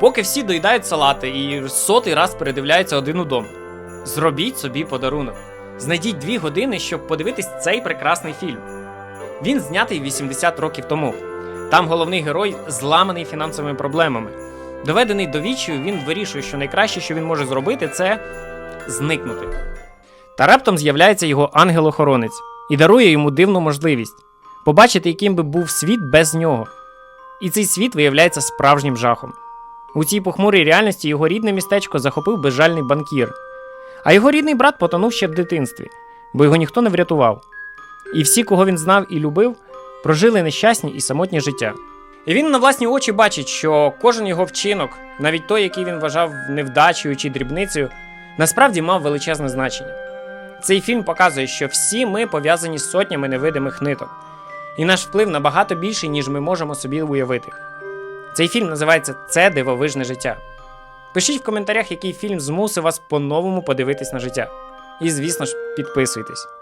Поки всі доїдають салати і сотий раз передивляються один удом. Зробіть собі подарунок. Знайдіть дві години, щоб подивитись цей прекрасний фільм. Він знятий 80 років тому. Там головний герой зламаний фінансовими проблемами. Доведений до відчаю, він вирішує, що найкраще, що він може зробити, це зникнути. Та раптом з'являється його ангел-охоронець і дарує йому дивну можливість побачити, яким би був світ без нього. І цей світ виявляється справжнім жахом. У цій похмурій реальності його рідне містечко захопив безжальний банкір, а його рідний брат потонув ще в дитинстві, бо його ніхто не врятував. І всі, кого він знав і любив, прожили нещасні і самотні життя. І він на власні очі бачить, що кожен його вчинок, навіть той, який він вважав невдачею чи дрібницею, насправді мав величезне значення. Цей фільм показує, що всі ми пов'язані з сотнями невидимих ниток, і наш вплив набагато більший, ніж ми можемо собі уявити. Цей фільм називається Це дивовижне життя. Пишіть в коментарях, який фільм змусив вас по-новому подивитись на життя. І, звісно ж, підписуйтесь.